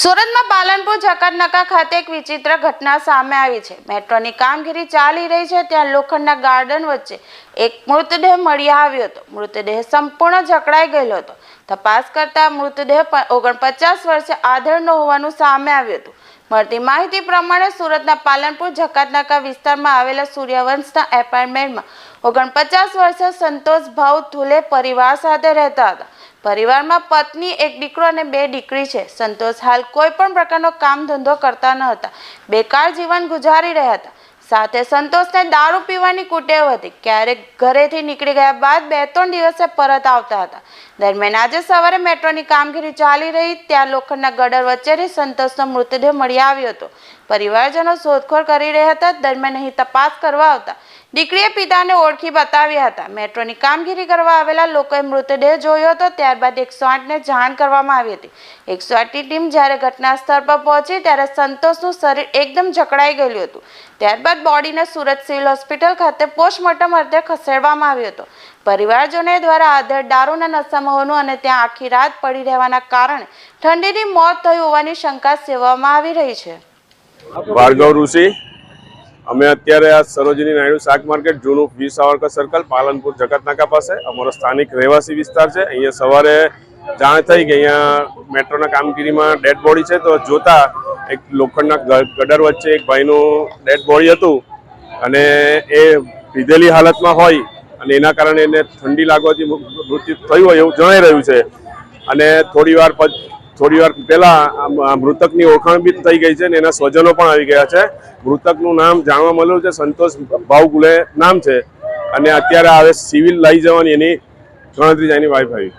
સુરતમાં પાલનપુર જકાતનાકા ખાતે એક વિચિત્ર ઘટના સામે આવી છે. મેટ્રોની કામગીરી ચાલી રહી છે. ત્યાં લોખંડના ગાર્ડન વચ્ચે એક મૃતદેહ મળી આવ્યો હતો. મૃતદેહ સંપૂર્ણ જકડાઈ ગયેલો હતો. તપાસ કરતા મૃતદેહ ઓગણપચાસ વર્ષે આધળનો હોવાનું સામે આવ્યું હતું. મળતી માહિતી પ્રમાણે સુરતના પાલનપુર જકાતનાકા વિસ્તારમાં આવેલા સૂર્યવંશના એપાર્ટમેન્ટમાં ઓગણપચાસ વર્ષે સંતોષ ભાવ ધુલે પરિવાર સાથે રહેતા હતા. પરિવારમાં પત્ની, એક દીકરો અને બે દીકરી છે. સંતોષ હાલ કોઈ પણ પ્રકારનો કામ ધંધો કરતા ન હતા. બેકાર જીવન ગુજારી રહ્યા હતા. સાથે સંતોષને દારૂ પીવાની કુટેવ હતી. ક્યારેક ઘરેથી નીકળી ગયા બાદ બે ત્રણ દિવસે પરત આવતા હતા. દરમિયાન આજે સવારે મેટ્રોની કામગીરી ચાલી રહી, ત્યાં લોખંડના ગડર વચ્ચેથી સંતોષનો મૃતદેહ મળી આવ્યો હતો. પરિવારજનો શોધખોળ કરી રહ્યા હતા, દરમિયાન અહીં તપાસ કરવા આવતા. દીકરીએ પિતાને ઓળખી બતાવ્યા હતા. મેટ્રોની કામગીરી કરવા આવેલા લોકોએ મૃતદેહ જોયો હતો, ત્યારબાદ એકસો આઠને જાણ કરવામાં આવી હતી. એકસો આઠની ટીમ જ્યારે ઘટના સ્થળ પર પહોંચી, ત્યારે સંતોષનું શરીર એકદમ જકડાઈ ગયેલું હતું. ત્યારબાદ બોડીને સુરત સિવિલ હોસ્પિટલ ખાતે પોસ્ટમોર્ટમ અર્થે ખસેડવામાં આવ્યો હતો. પરિવારજનો દ્વારા આધર દારૂના નશામાં હોવાનું અને ત્યાં આખી રાત પડી રહેવાના કારણે ઠંડીની મોત થઈ હોવાની શંકા સેવવામાં આવી રહી છે. ભાર્ગવ ઋષિ, અમે અત્યારે આ સરોજિની નાયડુ શાક માર્કેટ, જૂનું વી સાવરકર સર્કલ, પાલનપુર, જગતનાકા પાસે. અમારો સ્થાનિક રહેવાસી વિસ્તાર છે. અહીંયા સવારે જાણ થઈ કે અહીંયા મેટ્રોના કામગીરીમાં ડેડ બોડી છે. તો જોતા એક લોખંડના ગડર વચ્ચે એક ભાઈનું ડેડ બોડી હતું અને એ પીધેલી હાલતમાં હોય અને એના કારણે એને ઠંડી લાગવાથી મૃત્યુ થયું હોય એવું જણાઈ રહ્યું છે. અને થોડી વાર પછી, થોડી વાર પહેલા મૃતકની ઓળખાણ બી થઈ ગઈ છે અને એના સ્વજનો પણ આવી ગયા છે. મૃતકનું નામ જાણવા મળ્યું છે, સંતોષ ભાવગુલે નામ છે. અને અત્યારે હવે સિવિલ લઈ જવાની એની ગણતરી એની વાઈફ આવી.